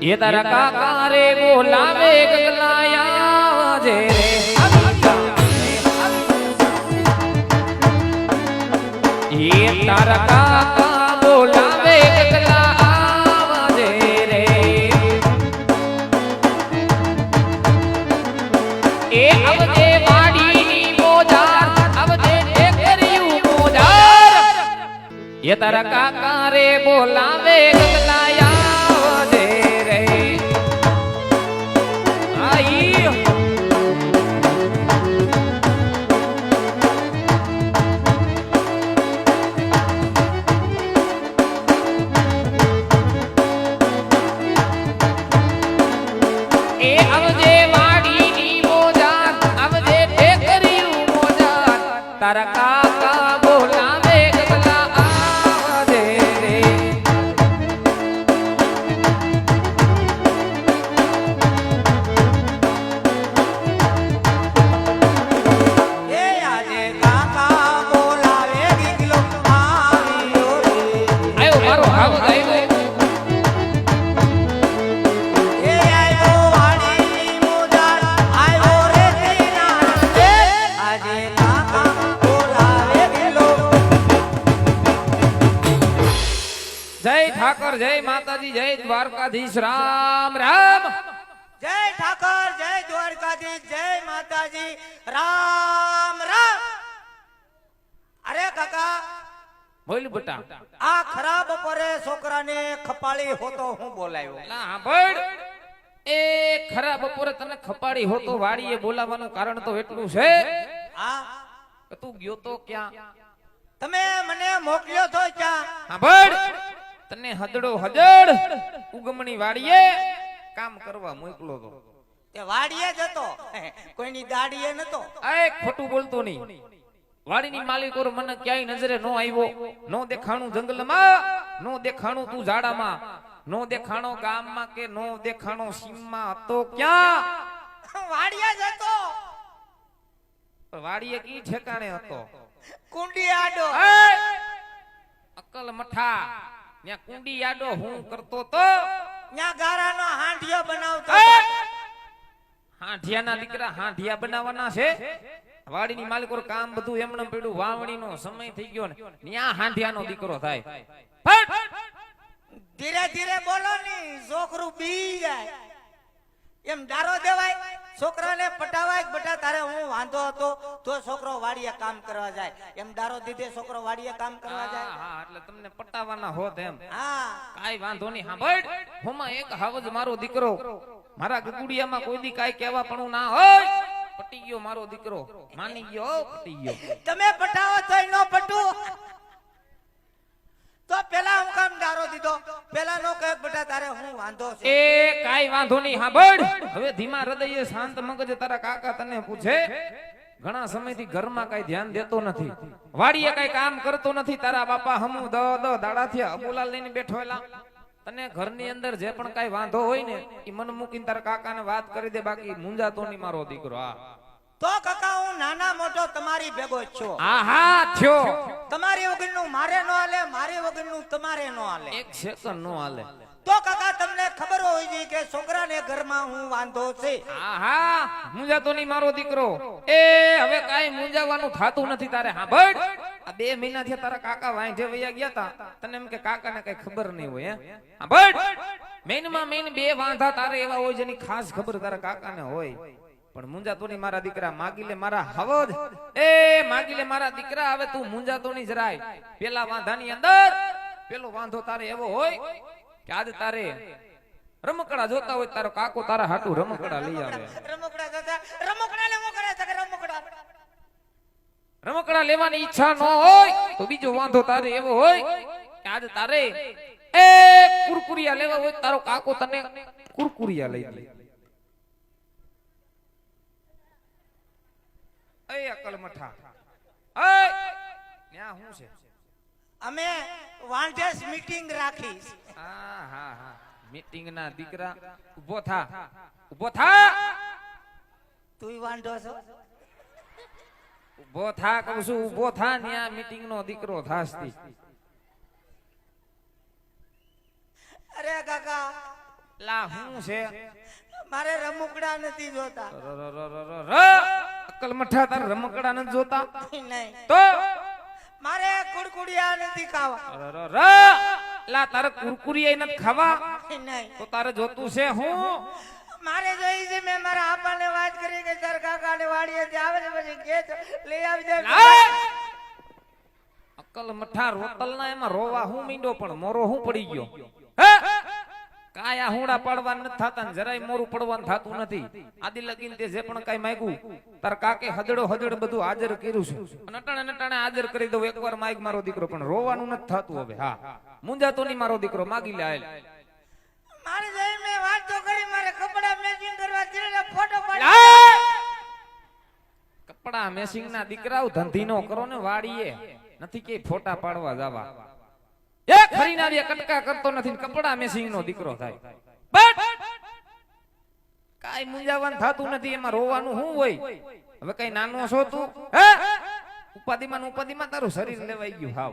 એ તારા કાકા રે બોલાવે ગગલાયા જે રે. એ તારા કાકા બોલાવે ગગલા આવજે રે. એ તારા કાકા ઠાકર જય દ્વારકાધીશ જય માતાજી રામ રામ. અરે કાકા બોલ બટા. આ ખરાબ પરે છોકરાને ખપાળી હોતો હું બોલાયો? ના સાંભળ એ ખરાબ બપોરે તને ખપાડી હોતો વાડીએ બોલાવવાનું કારણ તો એટલું છે. હા. તું ગયો તો ક્યાં? તમે મને મોકલ્યો તો ક્યાં? સાંભળ તને હદડો હદડ ઉગમણી વાડીએ કામ કરવા મોકલો તો. તે વાડીએ જતો કોઈની દાડીએ નતો. એ ખોટું બોલતો નહીં. વાડીની માલિકો મને ક્યાંય નજરે નો આવ્યો. નો દેખાણું જંગલમાં નો દેખાણું તું ઝાડામાં નો દેખાણો ગામમાં કે નો દેખાણો સીમમાં હતો ક્યાં? વાડીએ જતો વાડીએ કી ઠેકાણે હતો? કુંડી આડો! અકલ મઠા. ત્યાં કુંડી આડો હું કરતો તો? ત્યાં ગારાનો હાંડિયો બનાવતો! હાંઢિયાના દીકરા હાંઢિયા બનાવવાના છે. વાડીની માલિકો કામ બધું એમણે પડ્યું. વાવણીનો સમય થઈ ગયો ને ત્યાં હાંઢિયાનો દીકરો થાય. ધીરે ધીરે બોલો ને છોકરું બી જાય. એમ ડારો દેવાય છોકરાને પટાવાય બટા તારે હું વાંધો હતો તો છોકરો વાડીએ કામ કરવા જાય. એમ દારો દીધે છોકરો વાડીએ કામ કરવા જાય. હા એટલે તમને પટાવાના હોત એમ. હા. કાઈ વાંધો નહીં સાંભળ હોમાં એક હાવજ મારો દીકરો. મારા ગગુડિયામાં કોઈ દી કાઈ કહેવા પણ ના હોય. પટી ગયો મારો દીકરો. માની ગયો પટી ગયો. તમે પટાવો તો નો પટુ. તો પેલા હું કામ દારો દીધો. પેલા નો કહે બટા તારે હું વાંધો છે? એ કાઈ વાંધો નહીં સાંભળ હવે ધીમા હૃદયે શાંત મગજ તારા કાકા તને પૂછે. ઘણા સમયથી ઘરમાં કઈ ધ્યાન દેતો નથી. વાડીએ કઈ કામ કરતો નથી. તારા બાપા હમુ દ દ દાડા થયા. અબુલાલ લઈને બેઠો એલા. તને ઘરની અંદર જે પણ કઈ વાંધો હોય ને એ મન મૂકીને તારા કાકાને વાત કરી દે બાકી મુંજાતો નહીં મારો દીકરો આ તો કાકા હું નાના મોટો તમારી ભેગો જ છું. આહા થયો. તમારી વગરનું મારે નો હાલે મારી વગરનું તમારે નો હાલે. એક સેકન્ડ નો હાલે. તો કાકા તમને ખબર હોય છે કે છોકરાને ઘરમાં હું વાંધો છે? આહા મુંજાતો નહીં મારો દીકરો. એ હવે કાઈ મુંજાવાનું થાતું નથી તારે સાંભળ આ બે મહિના થયા તારા કાકા વાંઢે વયા ગયા તા. તને એમ કે કાકાને કઈ ખબર નહીં હોય, હે? સાંભળ મેનમાં મેન બે વાંધા તારે એવા હોય જેની ખાસ ખબર તારા કાકાને હોય. પણ મુંજાતો તોની મારા દીકરા માગી લે મારા હવજ એ માગી લે મારા દીકરા, હવે તું મુંજાતો નહીં જરાય પેલા વાંધાની અંદર, પેલો વાંધો તારે એવો હોય કે આજ તારે રમકડા જોતા હોય, તારો કાકો તારા હાટુ રમકડા લઈ આવે. રમકડા જોતા, રમકડા લેવો કરે રમકડા લેવાની ઈચ્છા ન હોય તો બીજો વાંધો તારે એવો હોય કે આજે તારે એ કુરકુરિયા લેવા હોય તારો કાકો તને કુરકુરિયા લઈ દે એ અકલ મઠા. એ ન્યા હું છે? અમે વાંઢેસ મીટિંગ રાખી હા હા હા. મીટિંગ ના દીકરા ઊભો થા. ઊભો થા. તું વાંઢો છો? ઊભો થા કહું છું ઊભો થા ન્યા મીટિંગ નો દીકરો થાસતી અરે કાકા લા હું છે? મારે રમકડા નથી જોતા. અક્કલ મઠા તાર રમકડા નથી જોતા? નહીં. તો? મારે કુડકુડિયા નથી ખાવા. ર, ર, ર. લા તારે કુરકુરિયા નથી ખાવા? નહીં. તો તારે જોતું છે હું? મારે જોઈ છે મેં મારા આપાને વાત કરી કે તાર કાકાને વાડીએથી આવે છે પછી કે લઈ આવી દે અકલ મઠા રોતલ ના એમાં રોવા હું મીંડો પણ મોરો હું પડી ગયો? હે? કાયા હુંડા પડવા નથી થતા જરાય મોરું પડવાનું થતું નથી. આદિ લગીન તે જે પણ કઈ માંગ્યું તાર કાકે હજડો હજડ બધું હાજર કર્યું છે. અને અટાણે ને હાજર કરી દઉં એકવાર માઈક મારો દીકરો પણ રોવાનું નથી થતું હવે હા. મુંજાતો નહીં મારો દીકરો માગી લે. મારે કપડા મેસિંગ ના દીકરાઓ ધંધીનો કરો ને વાડીએ. નથી કે ફોટા પાડવા જવા. એ ખરીને આવ્યા કટકા કરતો નથી કપડા મેસિંગ નો દીકરો થાય. બટ કાઈ મુંજાવાનું થાતું નથી, એમાં રોવાનું શું હોય? હવે કઈ નાનો છો તું? હે? ઉપાધિમાં ને ઉપાધિમાં તારું શરીર લેવાઈ ગયું, હાવ.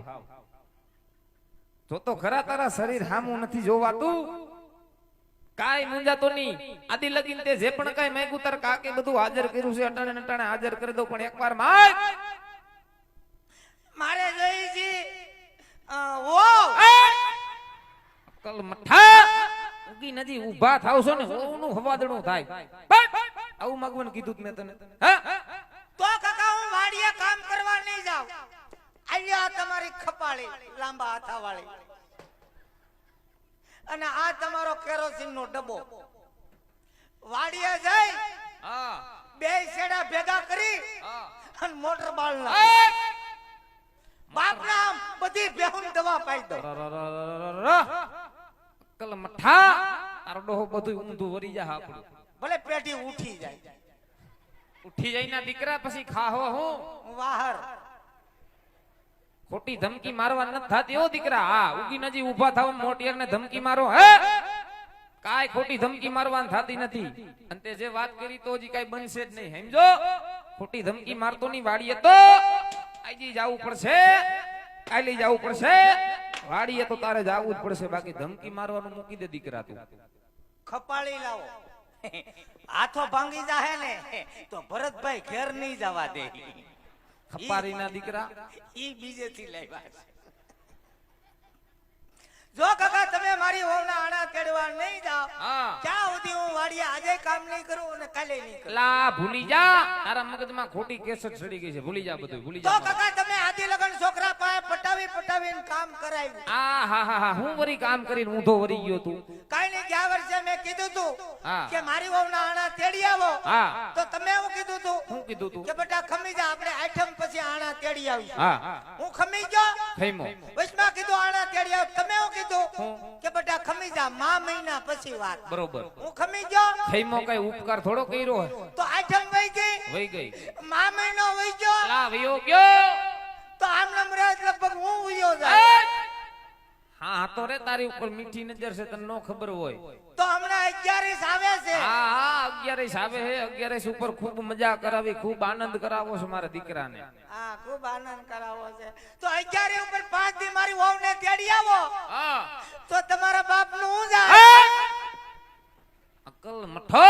તો તો ખરા તારા શરીર હામું નથી જોવાતું. કાઈ મુંજાતો નહીં. આદિ લગીન તે જે પણ કાઈ માંગ્યું તાર કાકે બધું હાજર કર્યું છે અટાણે અટાણે હાજર કરી દો પણ એકવાર માગ મારે જોઈ છે. અ, વો! મઠા! ઉગી નથી ઊભા થાવ છો ને ઓનું હવાદણું થાય! આવું માગવાનું કીધું મેં તને. હા? તો કાકા હું વાડીએ કામ કરવા નહીં જાઉં. અહીંયા તમારી ખપાળી લાંબા હાથાવાળી. અને આ તમારો કેરોસીન નો ડબ્બો. વાડીએ જઈ બે શેડા ભેગા કરી અને મોટર બાળ ના બાપ આમ બધી બેહુન દવા પાઈ દો. કલ મઠા. તારો ડોહો બધું ઊંધું વરી જા આપણું ભલે પેટી ઉઠી જાય. ઉઠી જઈને દીકરા પછી ખાહો હું વાહર. ખોટી ધમકી મારવા નથી થાતી હો દીકરા. હા ઉગી નજી ઊભા થાવ મોટિયર ને ધમકી મારો, હે? કાય ખોટી ધમકી મારવાની થાતી નથી. અને તે જે વાત કરી તો હજી કાઈ બનશે જ નહીં, સમજો? ખોટી ધમકી મારતો ની વાડીએ તો આજી જાવું પડશે કાલી જાવું પડશે. વાડીએ તો તારે જાવું જ પડશે, બાકી ધમકી મારવાનું મૂકી દે દીકરા તું. ખપાળી લાવો. હાથો ભાંગી જાહે ને, તો ભરતભાઈ ઘેર નહીં જવા દે. ખપારીના દીકરા. એ બીજેથી લાવ્યા છે. જો કાકા તમે મારી વહુના આણા તેડવા નહીં જાઓ ક્યાં સુધી હું વાડીએ આજે કામ નહીં કરું અને કાલે નહીં કરું. લા ભૂલી જા. તારા મગજમાં ખોટી કેસટ ચડી ગઈ છે. ભૂલી જા બધું ભૂલી તો કાકા તમે આદિ લગન છોકરા પાસે પટાવી પટાવીને કામ કરાવ્યું. આ હા હા હા. હું વરી કામ કરીને ઊંધો વરી ગયો તું. કાઈ નહીં ગયા વર્ષે મેં કીધું તું કે મારી વહુના આણા તેડી આવો તો તમે એવું કીધું તું હું કીધું તું? કે બેટા ખમી જા આપણે આઠમ પછી આણા તેડી આવીશું. હા. હું ખમી ગયો? ખૈમો વચમાં કીધું આણા તેડી આવ. તમે એવું કીધું કે બેટા ખમી જા મા મહિના પછી વાત બરોબર. હું ખમી ગયો ખૈમો કઈ ઉપકાર થોડો કર્યો હોય? તો આઈટમ વહી ગઈ? વહી ગઈ. મા મહિનો વહી ગયો? લા વયો ગયો? તો આમ નમ રહે લગભગ હું ઉયો જાય? હા હા તો રે તારી ઉપર મીઠી નજર છે તને નો ખબર હોય. તો હમણાં અગિયારીસ આવે છે. હા હા અગિયારીસ આવે હે અગિયારીસ ઉપર ખૂબ મજા કરાવી ખૂબ આનંદ કરાવો છે મારા દીકરાને. હા ખૂબ આનંદ કરાવો છે. તો અગિયારી ઉપર પાંચ દી મારી વહુ તેડી આવો. હા. તો તમારા બાપ હું જાય અકલ મઠો.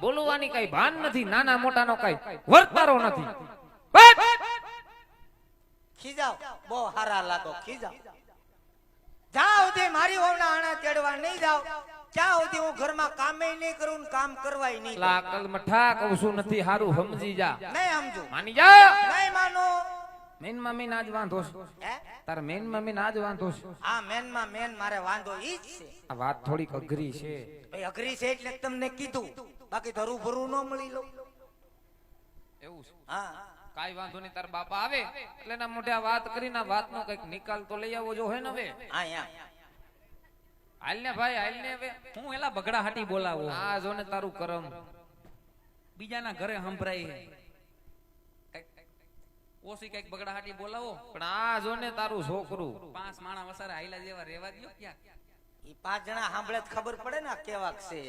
બોલવાની કઈ ભાન નથી નાના મોટાનો કઈ વર્તારો નથી! ખીજાવ બહુ હારા લાગો ખીજાવ જ્યાં સુધી મારી વહુના આણા તેડવા નહીં જાવ ત્યાં સુધી હું ઘરમાં કામે નહીં કરું ને કામ કરવાય નહીં લા અકલ મઠા કહું છું નથી હારું સમજી જા. નહીં સમજુ. માની જા. નહીં માનો. મેન મમ્મી ના જ વાંધો છે. તાર મેન મમ્મી ના આજ વાંધો છે. આ મેનમાં મેન મારે વાંધો ઈ જ છે. આ વાત થોડીક અઘરી છે. ભાઈ અઘરી છે એટલે તમને કીધું. બાકી ધરું ભરું ન મળી લો એવું છે? હા. કાઈ વાંધો નહીં તાર બાપા આવે. એટલે ના મોઢે વાત કરીને વાત વાતનો કંઈક નિકાલ તો લઈ આવવો જો હે ને હવે. હાલ ને ભાઈ હાલ ને હવે હું એલા બગડા હાટી બોલાવો. આ જો ને તારું કરમ. બીજાના ઘરે સંભળાય ઓછી કંઈક બગડા હાટી બોલાવો. પણ આ જો ને તારું છોકરું. પાંચ માણા વસારે આયલા જેવા રેવા દો ક્યાં? એ પાંચ જણા સાંભળે તો ખબર પડે ને કેવાક કેવા છે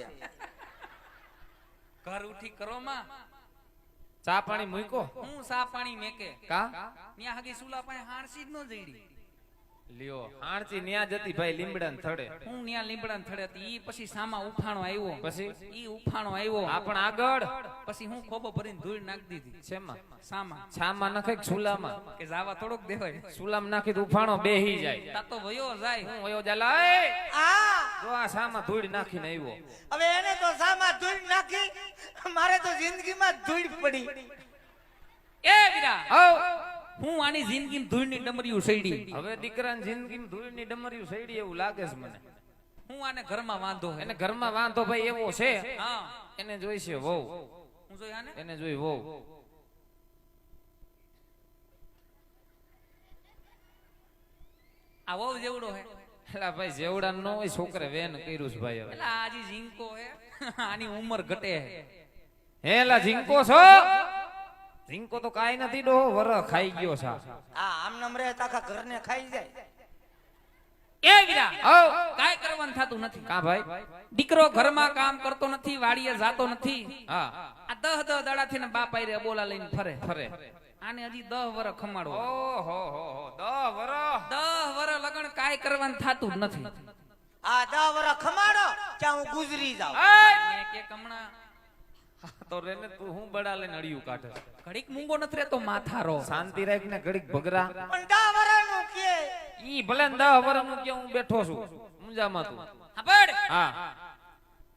ઘર ઉઠી કરો માં. ચા પાણી મૂકો. હું સા પાણી મેકે. કા? ત્યાં હગી સુલા પાસે હાણસી જ ન જઈડી લ્યો હાણચી ન્યા જતી ભાઈ લીમડાન થડે. હું ન્યા લીમડાન થડે હતી ઈ પછી સામા ઉફાણો આવ્યો. પછી? ઈ ઉફાણો આવ્યો. આપણ આગળ? પછી હું ખોબો ભરીને ધૂળ નાખી દીધી. છેમાં સામા. છામાં નખે કે કે જાવા થોડોક દેવાય. સુલામાં નાખી તો ઉફાણો બેહી જાય. તા તો વયો જાય. હું વયો જાલા એ આ! જો આ સામા ધૂળ નાખીને આવ્યો. હવે એને તો સામા ધૂળ નાખી મારે તો જિંદગીમાં ધૂળ પડી. એ વીરા હવ. હું આની જિંદગીમાં ધૂળની ડમરીયું સૈડી હવે દીકરાની જિંદગીમાં ધૂળની ડમરીયું સૈડી એવું લાગે છે મને. હું આને ઘરમાં વાંધો એને ઘરમાં વાંધો ભાઈ એવો છે. હા. એને જોઈશે વહુ. હું જોઈ આને? એને જોઈ વહુ. આ વહુ જેવડો હે. એલા ભાઈ જેવડા નો હોય છોકરે વેન કર્યું છે ભાઈ હવે. એલા આજી ઝીંકો હે. આની ઉંમર ઘટે હે. હેલા ઝીંકો છો? ઝીંકો તો કાઈ નથી ડો વર ખાઈ ગયો છે. આ આમ નમ રહે તાખા આખા ઘરને ખાઈ જાય. એ વીરા હવ. કાઈ કરવાનું થાતું નથી. કા ભાઈ? દીકરો ઘરમાં કામ કરતો નથી વાડીએ જાતો નથી. હા. આ દહ દહ દાડાથી ને બાપ રે બોલા લઈને ફરે. ફરે. આને હજી દહ વર ખમાડો ઓહો હો હો દહ વર. દહ વર લગન કાઈ કરવાનું થતું જ નથી. આ દહ વર ખમાડો ત્યાં હું ગુજરી જાઉં. કે હમણાં તો રેને તું હું બડા લઈને અડિયું કાઢે? ઘડીક મૂંગો નથી રહેતો માથારો. શાંતિ રાખ ને ઘડીક ભગરા. પણ દા વરાનું કે ઈ ભલે ને દહ વરનું કે હું બેઠો છું. મુંજામાં તું. હાંભળ. હા.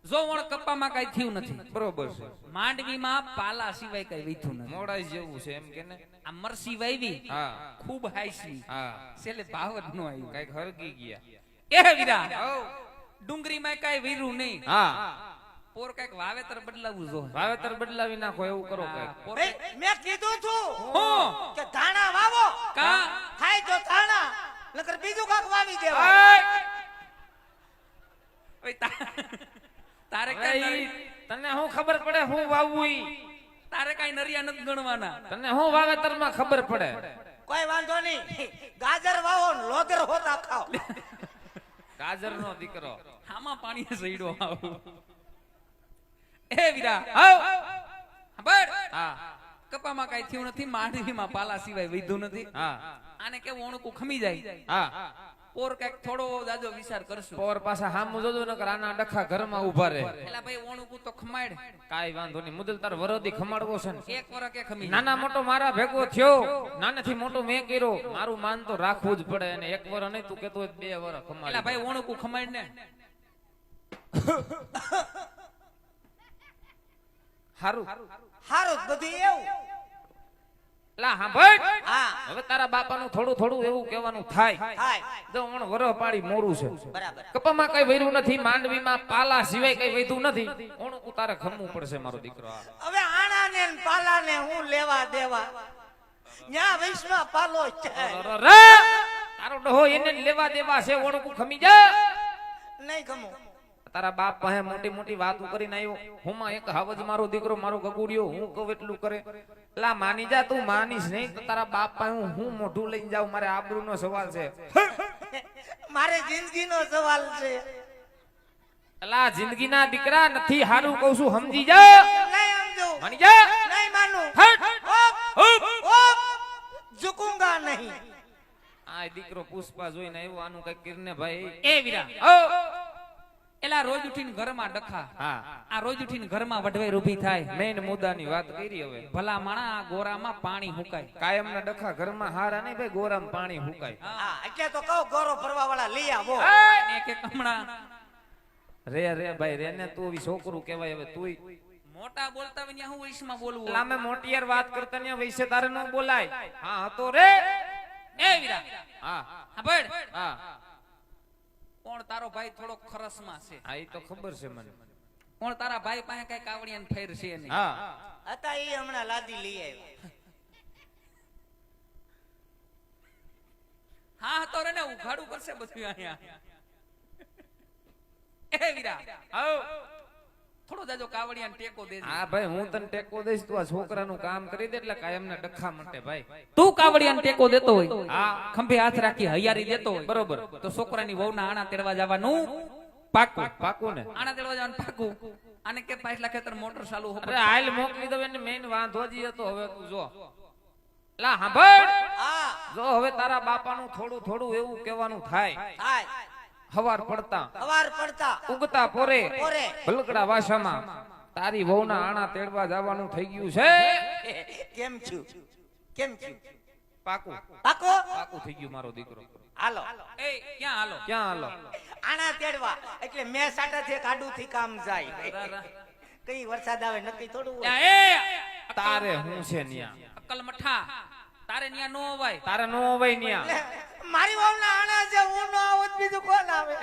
જો વણ કપ્પામાં કઈ થયું નથી. બરોબર છે. માંડવીમાં પાલા સિવાય કઈ વીથું નથી. મોડાઈ જેવું છે એમ કે ને? આ મરસી વાવી હા. ખૂબ હાઈસી. હા. છેલ્લે ભાવ જ નો આવ્યું. કંઈક હરગી ગયા. એ વીરા ડુંગળીમાં કઈ વીરું નહીં. હા. પોર કંઈક વાવેતર બદલાવું જો. વાવેતર બદલાવી નાખો એવું કરો કંઈક. મેં કીધું છું હું. કે ધાણા વાવો. કા? થાય તો ધાણા નકર બીજું કાક વાવી દેવાય ઓય તારે કાંઈ તને હું ખબર પડે હું વાવવું ઈ? તારે કઈ નરિયા નથી ગણવાના. તને હું વાવેતરમાં ખબર પડે? કોઈ વાંધો નહીં. ગાજર વાવો લોદર હોતા ખાઓ. ગાજર નો દીકરો. આમાં પાણી સઈડો આવું. એ વીરા આવ. બળ હા કપામાં કઈ થયું નથી માંડવીમાં પાલા સિવાય વૈધું નથી. હા. આને કેવું ઓણકું ખમી જાય? હા. પોર કંઈક થોડો દાદો વિચાર કરશું. પોર પાછા હામ જોજો ને આના ડખા ઘરમાં ઊભા રહે. એલા ભાઈ ઓણકું તો ખમાડ. કાઈ વાંધો નહીં. મુદલ તાર વરોધી ખમાડવો છે ને. એક વર કે ખમી નાના મોટો મારા ભેગો થયો. નાનાથી મોટો મેં કર્યો. મારું માન તો રાખવું જ પડે અને એક વર નહીં તું કેતો બે વર એલા ખમાડી ભાઈ ઓણકું ખમાડ ને. હારું. હારું બધું એવું. લા સાંભળ હા. હવે તારા બાપાનું થોડું થોડું એવું કહેવાનું થાય. જો હમણ વરહ પાડી મોરું છે. બરાબર. કપામાં કઈ વૈરું નથી માંડવીમાં પાલા સિવાય કઈ વૈધું નથી. ઓણું ખમવું પડશે મારો દીકરો હવે આણાને ને પાલાને હું લેવા દેવા. ન્યા વૈષ્ણવ પાલો છે. તારો ડહો એને લેવા દેવા છે ઓણકું ખમી જા. નહીં ગમો તારા બાપ પાસે મોટી મોટી વાતો કરીને આવ્યો. હુંમાં એક હવજ મારો દીકરો મારો ગગુડિયો હું કહું એટલું કરે. લા માની જા તું માનીશ નહીં તો તારા બાપ પાસે હું હું મોઢું લઈને જાઉં મારે આબરૂનો સવાલ છે. મારે જિંદગીનો સવાલ છે. લા જિંદગીના દીકરા નથી હારું કહું છું સમજી જા. નહીં સમજો. માની જા. નહીં માનું. હટ! ઓપ! ઓપ, ઝુકુંગા નહીં. આ દીકરો પુષ્પા જોઈને આવ્યો આનું કઈ કિરને ભાઈ. એ વીરા. ઓ! એલા રોજ ઉઠીને ઘરમાં ડખા. આ રોજ ઉઠીને ઘરમાં વઢવાઈ ઊભી થાય. મેઇન મુદ્દાની વાત કરી હવે. ભલા માણા આ ગોરામાં પાણી હુકાય. કાયમના ડખા ઘરમાં હારા નહીં ભાઈ ગોરામાં પાણી હુકાય. હા. એટલે તો કહો ગોરો ફરવા વાળા લઈ આવો. ને કે હમણાં. રે રે ભાઈ રે ને તું છોકરું કહેવાય હવે તુંય. મોટા બોલતા હોય ત્યાં હું વૈશમાં બોલવું લામે મોટીયાર વાત કરતા ને વૈશે તારે ન બોલાય. હા. હતો રે. એ વીરા. હા. સાંભળ હા. કોણ તારો ભાઈ થોડો ખરસમાં છે? હા એ તો ખબર છે મને. કોણ તારા ભાઈ પાસે કઈ કાવડિયાને ફેર છે નહીં? હા. હતા એ હમણાં લાદી લઈ આવ્યો. હા તો રે ને ઉઘાડું કરશે બધું અહીંયા. એ વીરા. આવ. થોડો જાજો કાવડિયા ટેકો દેજે. હા ભાઈ હું તને ટેકો દઈશ તું આ છોકરાનું કામ કરી દે એટલે કાયમના ડખા મટે ભાઈ. તું કાવડિયા ટેકો દેતો હોય? હા ખંભે હાથ રાખી હૈયારી દેતો હોય. બરોબર. તો છોકરાની વહુના આણા તેડવા જવાનું? પાકું પાકું ને. આણા તેડવા જવાનું પાકું. અને કે પાંચ લાખ ખેતર મોટર ચાલુ અરે હાલ મોકલી દઉં એને મેઇન વાંધો જ હતો હવે તું જો. લા સાંભળ જો હવે તારા બાપાનું થોડું થોડું એવું કહેવાનું થાય. થાય. હવાર પડતા સવાર પડતા ઉગતા પોરે પોરે. ભલકડા વાસામાં તારી વહુના આણા તેડવા જવાનું થઈ ગયું છે? કેમ છું? કેમ છું? પાકું. પાકું? પાકું થઈ ગયું મારો દીકરો. હાલો. એ ક્યાં હાલો? ક્યાં હાલો? આણા તેડવા. એટલે મેં કાડું થી કામ જાય. કઈ વરસાદ આવે નક્કી થોડું એ તારે હું છે ન્યા? અક્કલ મઠા. તારે ન્યા નો અવાય. તારે નો હોય ન્યા? મારી વહુના આણા છે હું નો આવત બીજું કોણ આવે?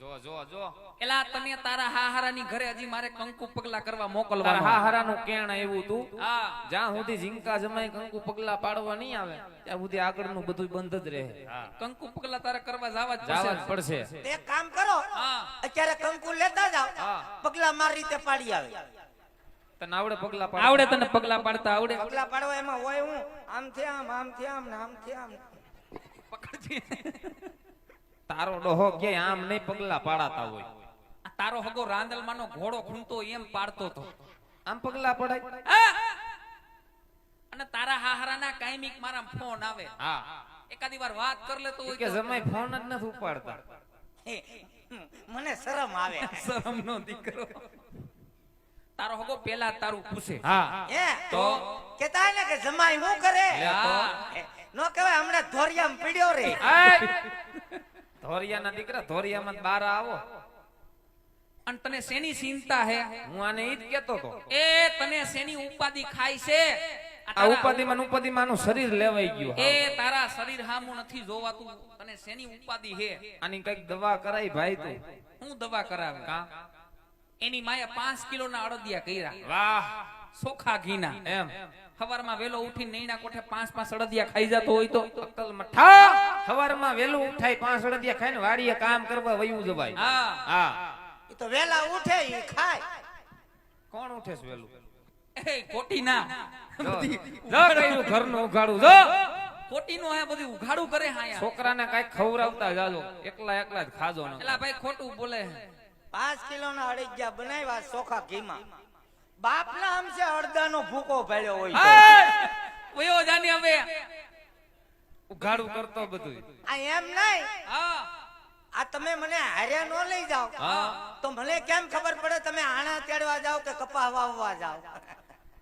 જો જો જો. એલા તને તારા હાહારાની ઘરે હજી મારે કંકુ પગલા કરવા તારા મોકલવા હા કેણ આવ્યું તું? હા. જ્યાં સુધી ઝીંકા જમાય કંકુ પગલા પાડવા નહીં આવે ત્યાં સુધી આગળનું બધું બંધ જ રહે. કંકુ પગલા તારે કરવા જવા જ જવા જ પડશે. તે કામ કરો. અત્યારે કંકુ લેતા જાવ. પગલા મારી રીતે પાડી આવે. તને આવડે પગલા પાડવા? આવડે તને પગલા પાડતા આવડે? પગલા પાડવા એમાં હોય હું. આમથી આમ આમથી આમ ને આમથી આમ. પકડજે. તારો ડોહો કે આમ નહીં પગલા પાડાતા હોય. તારો હગો રાંદલમાંનો ઘોડો ખૂંટતો એમ પાડતો તો. આમ પગલા પડાય? અને તારા હાહારાના કાયમિક મારા ફોન આવે. હા. એકાદી વાર વાત કર લેતો ઈ હોય કે તો. જમાઈ ફોન જ નથી ઉપાડતા. મને શરમ આવે. શરમનો દીકરો. તારો હગો પેલા તારું પૂછે. હા. તો? કેતા ને કે જમાઈ હું કરે? લે તો. હે, નો કહેવાય હમણાં ધોરિયામાં પીડ્યો રે. ધોરિયાના દીકરા ધોરિયામાં બાર આવો. અને તને શેની ચિંતા હે? હું આને ઈ જ કેતો તો એ તને શેની ઉપાધિ ખાય છે? આ ઉપાધિમાં ઉપાધિમાં આનું શરીર લેવાઈ ગયું એ તારા શરીર હામું નથી જોવાતું. તને શેની ઉપાધિ હે? આની કંઈક દવા કરાઈ ભાઈ તું. હું દવા કરાવે. કા? એની માએ પાંચ કિલો ના અડદિયા કર્યા. વાહ. સોખા ઘીના. એમ. સવારમાં વેલો ઉઠીને નૈણા કોઠે પાંચ પાંચ અડદિયા ખાઈ જતો હોય તો અક્કલ મઠા. સવારમાં વેલો ઉઠાય પાંચ અડદિયા ખાઈને વાડીએ કામ કરવા વયું જવાય. હા. હા. ઈ તો વેલા ઉઠે ઈ ખાય. કોણ ઉઠે છે વેલું એ ખોટી ના જો જો કર્યું ઘરનું ઉઘાડું જો. ખોટી નો હે ઉઘાડું કરે હા યાર. છોકરાને કઈ ખવડાવતા જાજો. એકલા એકલા જ ખાજો ને. એલા ભાઈ ખોટું બોલે. પાંચ કિલો ના અડદિયા બનાવ્યા ચોખા ઘીમાં. બાપ ના આમ છે અડદાનો ભૂકો ભેળ્યો હોય વયો જાની હવે ઉઘાડું કરતો બધું આ એમ નહીં. હા. આ તમે મને હાર્યા નો લઈ જાઓ. તો મને કેમ ખબર પડે તમે આણા તેડવા જાઓ કે કપા વાવવા જાઓ?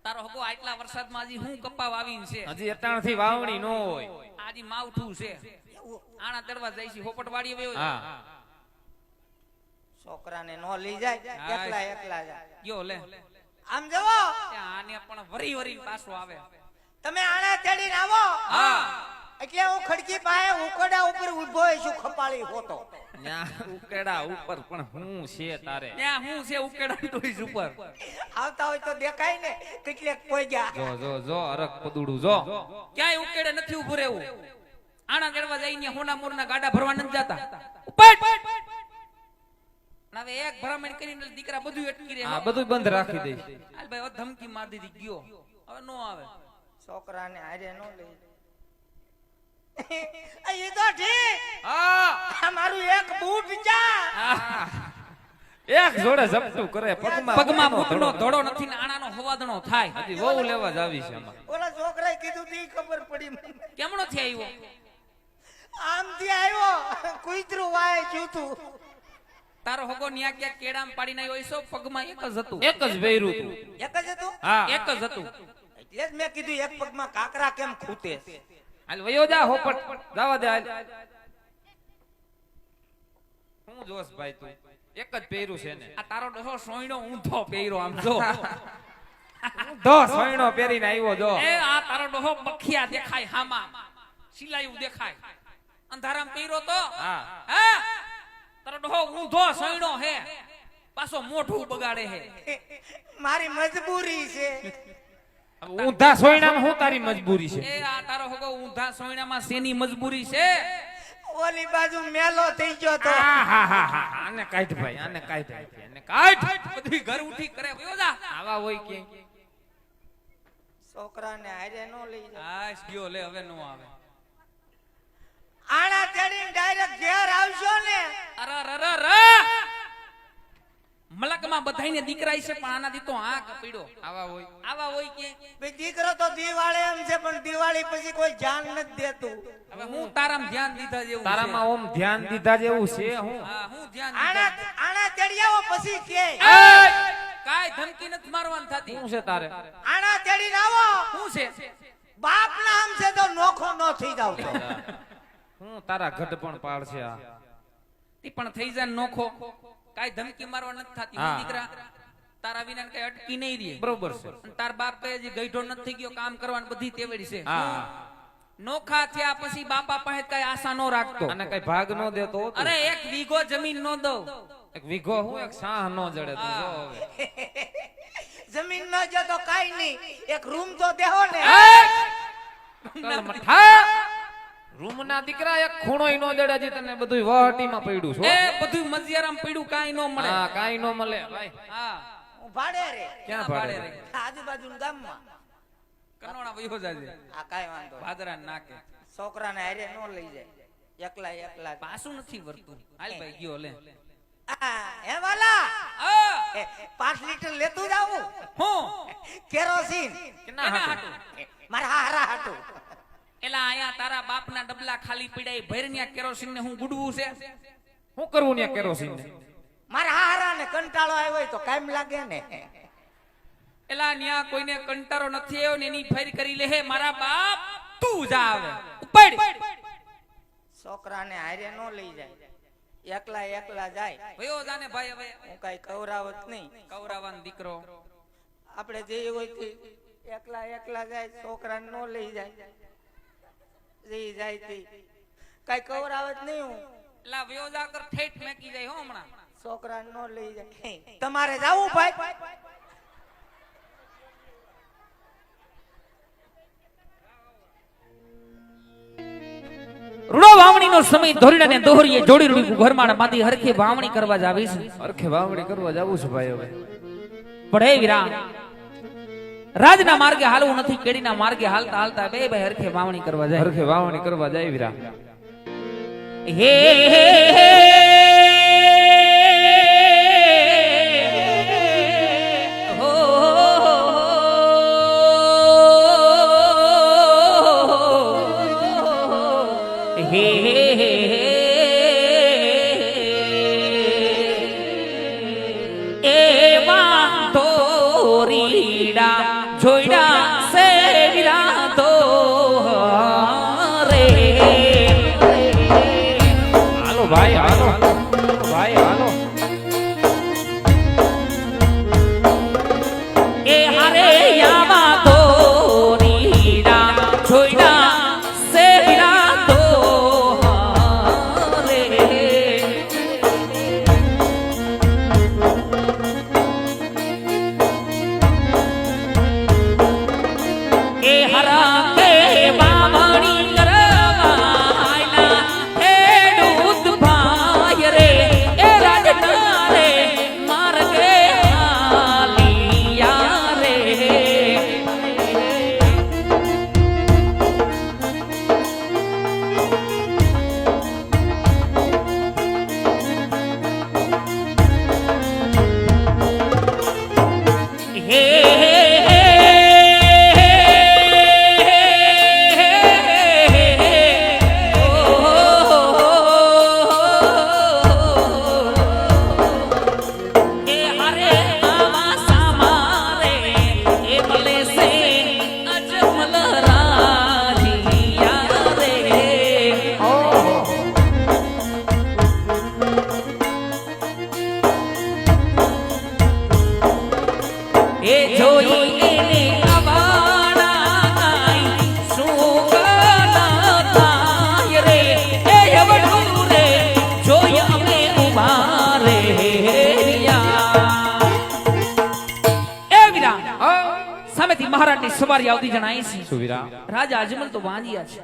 તારો હકો આટલા વરસાદમાં હજી હું કપા વાવીન છે? હજી અટાણથી વાવણી નો હોય. આજી માવઠું છે. આણા તેડવા જાય છે. હોપટ વાડી વયો હા. છોકરાને નો લઈ જાય. એકલા એકલા જાય. ગયો લે. આમ જવો. આને પણ વરી વરી પાછો આવે. તમે આણા તેડીને આવો. હા. એટલે હું ખડકી પાસે ઉકડા ઉપર ઊભો છું ખપાળી હોતો. ઉકેડા ઉપર પણ હું છે તારે? ત્યાં હું છે ઉકેડા ટોઈસ ઉપર? આવતા હોય તો દેખાય ને કેટલેક કોઈ ગયા. જો જો જો અરક પદુડું જો. ક્યાંય ઉકેડે નથી ઉભું રહેવું. આણા તેડવા જઈને હોના મોરના ગાડા ભરવા નથી જતા. ઉપટ! અને હવે એક ભરામણ કરીને દીકરા બધું અટકી રહે. હા બધું બંધ રાખી દે હાલ ભાઈ ધમકી માર દીધી ગયો. હવે નો આવે. છોકરાને હારે નો લઈ એ તો ઠીક હા. મારું એક બૂટ જા એક જોડે જપટું કરે પગમાં પગમાં બૂટનો બૂટનો ધોડો નથી ને આણાનો હવાદણો થાય. હજી વહુ લેવા જ આવી છે આમાં. ઓલા છોકરાએ કીધું તી ખબર પડી મને. કેમનો થી આવ્યો આમથી આવ્યો કુતરું વાય જૂતું. તારો હગો ન્યા ક્યાંક કેડામ પાડી નાખ્યો હશો, પગમાં એક જ હતું. એક જ વેર્યું હતું એક જ હતું? હા. એક જ હતું. એટલે જ મેં કીધું એક પગમાં કાકરા કેમ ખૂટે હાલ વયો જા હોપટ. જવા દે હાલ. હું જોસ ભાઈ તું. એક જ પહેર્યું છે ને આ તારો ડોસો સોયણો ઊંધો પહેર્યો આમ જો. ઊંધો સોયણો પહેરીને આવ્યો જો. એ આ તારો ડોસો મખિયા દેખાય હામાં. સિલાયું દેખાય. અંધારામ પહેર્યો તો? હા. હા. તારો ડોહો ઊંધો સોયણો હે. પાછો મોઢું બગાડે હે. મારી મજબૂરી છે. ઊંધા સોયણામાં હું તારી મજબૂરી છે? એ આ તારો હોગો ઊંધા સોયણામાં સેની મજબૂરી છે? ઓલી બાજુ મેલો થઈ ગયો તો. હા હા હા આને કાઢ ભાઈ આને કાઢ આને કાઢ. બધી ઘર ઉઠી કરે જા. આવા હોય કે? છોકરાને હારે નો લઈ જાય આ ગયો લે હવે નો આવે. આણા તેડીને ડાયરેક્ટ ઘેર આવશો ને. અરે અરે મલકમાં બધાયને દીકરા છે પણ આનાથી તો આ કપીડો આવા હોય. આવા હોય કે? ભઈ દીકરો તો દિવાળી એમ છે પણ દિવાળી પછી કોઈ ધ્યાન નથી દેતું. હવે હું તારામ ધ્યાન દીધા જેવું છે. તારામાં ઓમ ધ્યાન દીધા જેવું છે હું હા. હું ધ્યાન આણા આણા તેડિયાઓ આવો પછી કે. કાઈ ધમકી નથી મારવાની થતી. શું છે તારે? આણા તેડીને આવો. શું છે? બાપ ના આમ છે તો નોખો નો થઈ જાવ તો. હું તારા ઘટ પણ પાડશે આ. ઈ પણ થઈ જાય નોખો. કાઈ ધમકી મારવા નથી થતી દીકરા. તારા વિના કઈ અટકી નહીં રહી. બરોબર છે. તાર બાપ કહે હજી ગઈઢો નથી ગયો કામ કરવાની બધી તેવડી છે. હા. નોખા થયા પછી બાપા પાસે કઈ આશા નો રાખતો. અને કઈ ભાગ નો દેતો અરે એક વીઘો જમીન નો દઉં. એક વીઘો હું એક સાહ નો જડે તું જો જમીન ન જો તો કાઈ નહીં. એક રૂમ તો દેહો ને. રૂમ ના દીકરા એક ખૂણો નો જડે હજી તને બધું વહટીમાં પડ્યું એ બધું મજિયારામ પડ્યું કાઈ નો મળે. હા કાઈ નો મળે. ભાઈ હા. હું ભાડે રે. ક્યાં ભાડે રે? આજુબાજુ ગામમાં. કનોણા વયો જાજે. આ કાઈ વાંધો નહીં. ભાદરા નાકે. છોકરાને હારે નો લઈ જાય. એકલા એકલા. પાછું નથી વર્તું. હાલ ભાઈ ગયો લે. આ, હે વાલા? પાંચ લીટર લેતું જાવું હું? કેરોસીન. કેના? હાટુ. મારા હારા હાટું. એલા આયા તારા બાપના ડબલા ખાલી પીડાય ભૈરન્યા કેરોસીન ને હું ગુડવું છે? હું કરવું ન્યા કેરોસીન ને મારા હારા ને કંટાળો આવ્યો હોય તો કાયમ લાગે ને. એલા ન્યા કોઈને કંટારો નથી આવ્યો ને એની ફેર કરી લે હે મારા બાપ તું જા આવે ઉપાડ. છોકરાને હારે નો લઈ જાય. એકલા એકલા જાય. ભયો જાને ભાઈ હવે. હું કઈ કવરાવત નહીં. કવરાવાન દીકરો. આપણે જે હોય એકલા એકલા જાય છોકરાને નો લઈ જાય. જે જાય તે કઈ કવરાવત નહીં હું. લા ભયો જા કર ઠેઠ મેકી જાય હો હમણાં. છોકરા નો લઈ જાય. તમારે જાવું ભાઈ? રૂડો વાવણીનો સમય ધોરીને ને દોહરીએ જોડી રૂડી ઘરમાં માંથી હરખે વાવણી કરવા જ આવી છે અરખે વાવણી કરવા જાવું છે ભાઈ હવે. પડે વિરા રાજના માર્ગે હાલવું નથી કેડીના માર્ગે હાલતા હાલતા બે ભાઈ હરખે વાવણી કરવા જાય. હરખે વાવણી કરવા જાય વીરા. હે હે હો શું વીરા રાજા અજમલ તો વાંજિયા છે.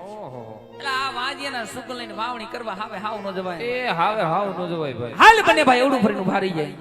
એટલે આ વાંજિયાના સુખ લઈને વાવણી કરવા હવે હાવ નો જવાય. એ હાવે હાવ નો જવાય ભાઈ. હાલ બને ભાઈ એવડું ભરીનું ભારી જાય.